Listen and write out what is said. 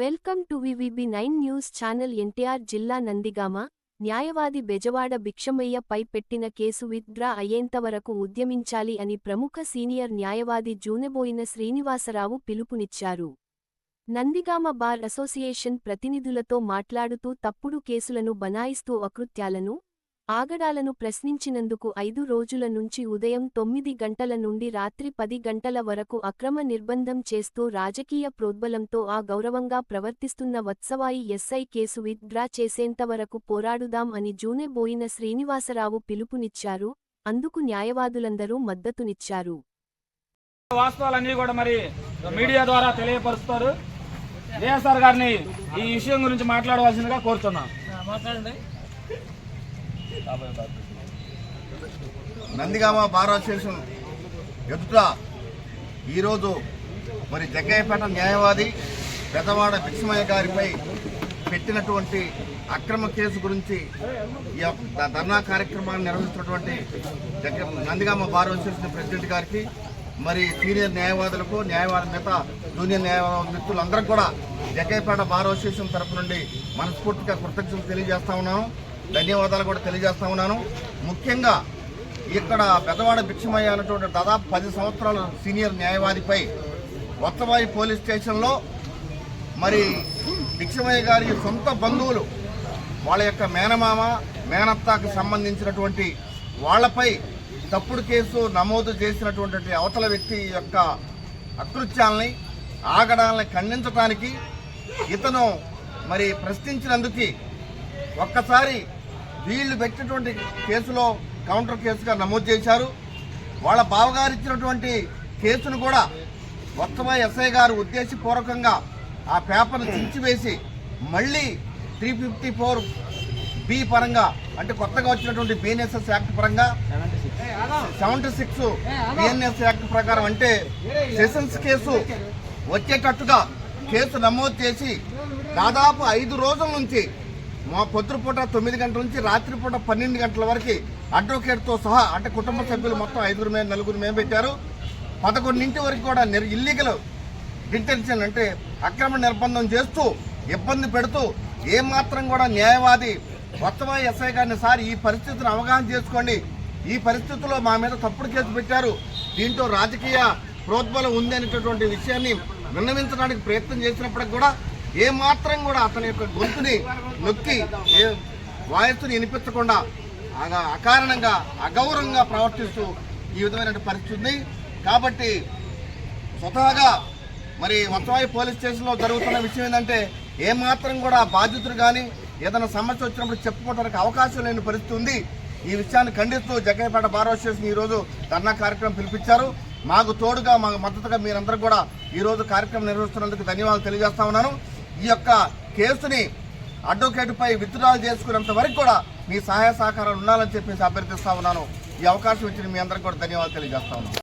Welcome to VVB nine news channel NTR జిల్లా నందిగామ న్యాయవాది బెజవాడ భిక్షమయ్య పై పెట్టిన కేసు విత్డ్రా అయ్యేంతవరకు ఉద్యమించాలి అని ప్రముఖ సీనియర్ న్యాయవాది జూనెబోయిన శ్రీనివాసరావు పిలుపునిచ్చారు. నందిగామ బార్ అసోసియేషన్ ప్రతినిధులతో మాట్లాడుతూ తప్పుడు కేసులను బనాయిస్తూ అకృత్యాలను ఆగడాలను ప్రశ్నించినందుకు ఐదు రోజుల నుంచి ఉదయం తొమ్మిది గంటల నుండి రాత్రి పది గంటల వరకు అక్రమ నిర్బంధం చేస్తూ రాజకీయ ప్రోద్బలంతో ఆ గౌరవంగా ప్రవర్తిస్తున్న వత్సవాయి ఎస్ఐ కేసు విత్డ్రా చేసేంతవరకు పోరాడుదాం అని జూనెబోయిన శ్రీనివాసరావు పిలుపునిచ్చారు. అందుకు న్యాయవాదులందరూ మద్దతునిచ్చారు. వాస్తవాలన్నీ కూడా మరి మీడియా ద్వారా తెలియపరుస్తారు. ఏఎస్ఆర్ గారిని ఈ విషయం గురించి మాట్లాడవలసిందిగా కోరుతున్నాం. నందిగామ బార్ అసోసియేషన్ ఎదుట ఈరోజు మరి జగ్గయ్యపేట న్యాయవాది పెదవాడ భిక్షమయ్య గారిపై పెట్టినటువంటి అక్రమ కేసు గురించి ఈ యొక్క ధర్నా కార్యక్రమాన్ని నిర్వహిస్తున్నటువంటి Jagga Nandigama bar association president గారికి మరి సీనియర్ న్యాయవాదులకు న్యాయవాద నేత జూనియర్ న్యాయవాద మిత్రులందరూ కూడా జగ్గయ్యపేట బార్ అసోసియేషన్ తరపు నుండి మనస్ఫూర్తిగా కృతజ్ఞతలు తెలియజేస్తా ఉన్నాను ధన్యవాదాలు కూడా తెలియజేస్తా ఉన్నాను. ముఖ్యంగా ఇక్కడ పెద్దవాడ భిక్షమయ్య అన్నటువంటి దాదాపు పది సంవత్సరాల సీనియర్ న్యాయవాదిపై వత్తబాయి పోలీస్ స్టేషన్లో మరి భిక్షమయ్య గారి సొంత బంధువులు వాళ్ళ యొక్క మేనమామ మేనత్తాకు సంబంధించినటువంటి వాళ్ళపై తప్పుడు కేసు నమోదు చేసినటువంటి అవతల వ్యక్తి యొక్క అకృత్యాలని ఆగడాలని ఖండించడానికి ఇతను మరి ప్రశ్నించినందుకు ఒక్కసారి వీళ్ళు పెట్టినటువంటి కేసులో కౌంటర్ కేసుగా నమోదు చేశారు. వాళ్ళ బావగారు ఇచ్చినటువంటి కేసును కూడా మొత్తమా ఎస్ఐ గారు ఉద్దేశపూర్వకంగా ఆ పేపర్ను చించివేసి మళ్ళీ త్రీ ఫిఫ్టీ ఫోర్ బి పరంగా అంటే కొత్తగా వచ్చినటువంటి బిఎన్ఎస్ఎస్ యాక్ట్ పరంగా సెవెంటీ సిక్స్ బిఎన్ఎస్ యాక్ట్ ప్రకారం అంటే సెషన్స్ కేసు వచ్చేటట్టుగా కేసు నమోదు చేసి దాదాపు ఐదు రోజుల నుంచి మా పొద్దుపూట తొమ్మిది గంటల నుంచి రాత్రిపూట పన్నెండు గంటల వరకు అడ్వకేట్తో సహా అంటే కుటుంబ సభ్యులు మొత్తం ఐదుగురు మేము నలుగురు మేము పెట్టారు. పదకొండింటి వరకు కూడా నిర్ ఇల్లీగల్ డిటెన్షన్ అంటే అక్రమ నిర్బంధం చేస్తూ ఇబ్బంది పెడుతూ ఏమాత్రం కూడా న్యాయవాది కొత్తవా ఎస్ఐ గారిని సార్ ఈ పరిస్థితిని అవగాహన చేసుకోండి. ఈ పరిస్థితుల్లో మా మీద తప్పుడు కేసు పెట్టారు. దీంట్లో రాజకీయ ప్రోద్బలం ఉంది అనేటటువంటి విషయాన్ని విన్నవించడానికి ప్రయత్నం చేసినప్పటికి కూడా ఏమాత్రం కూడా అతని యొక్క గొంతుని నొక్కి ఏ వాయస్సుని వినిపించకుండా అకారణంగా అగౌరవంగా ప్రవర్తిస్తూ ఈ విధమైన పరిస్థితి ఉంది. కాబట్టి స్వతహాగా మరి వత్సవాయి పోలీస్ స్టేషన్లో జరుగుతున్న విషయం ఏంటంటే ఏమాత్రం కూడా బాధితులు కానీ ఏదైనా సమస్య వచ్చినప్పుడు చెప్పుకోవడానికి అవకాశం లేని పరిస్థితి ఉంది. ఈ విషయాన్ని ఖండిస్తూ జగ్గయ్యపేట బార్ అసోసియేషన్ ఈరోజు ధర్నా కార్యక్రమం పిలిపించారు. మాకు తోడుగా మాకు మద్దతుగా మీరందరూ కూడా ఈరోజు కార్యక్రమం నిర్వహిస్తున్నందుకు ధన్యవాదాలు తెలియజేస్తా ఉన్నాను. ఈ యొక్క కేసుని అడ్వకేట్పై విత్డ్రాల్ చేసుకునేంత వరకు కూడా మీ సహాయ సహకారాలు ఉండాలని చెప్పేసి అభ్యర్థిస్తా ఉన్నాను. ఈ అవకాశం ఇచ్చిన మీ అందరికీ కూడా ధన్యవాదాలు తెలియజేస్తా ఉన్నాను.